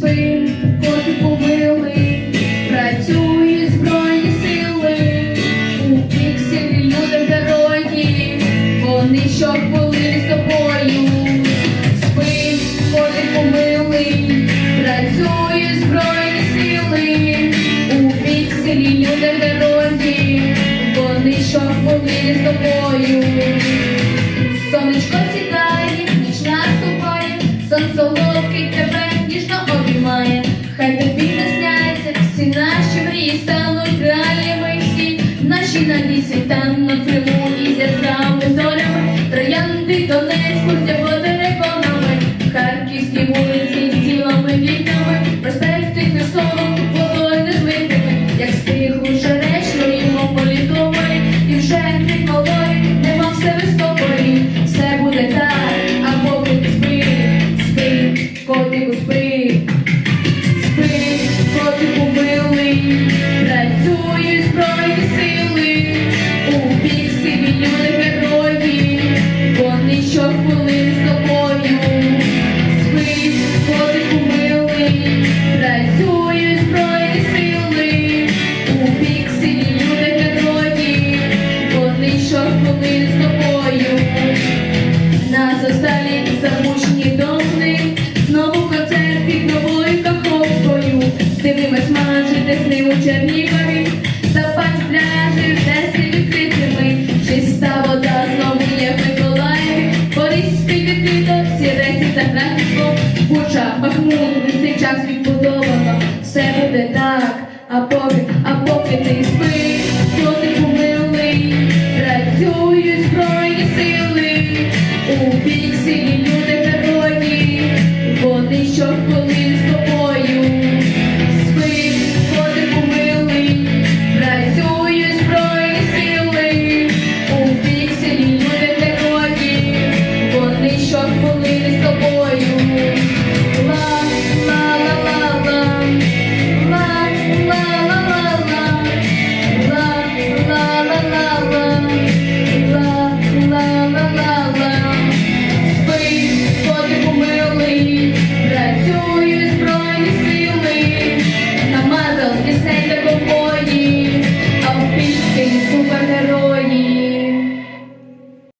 котику милий, працюють збройні сили, у пікселі люди герої, вони щохвилини з тобою. Спи, котику милий, працюють збройні сили, у пікселі люди герої, вони щохвилини з тобою. Наші надії світануть Криму і зірками зорями. Троянди Донецьку щохвилин з тобою. Нас засталі замучені домни, знову концерт під новою каховкою. Дивимось з ним у запач пляжі внесли відкритими. Чиста вода знову є в Миколаєві, Борізький відкрито, сіреці та графіко. Буча, Бахмут, весь відбудовано. Все буде так, а поки, а поки ти спи, милий, працюють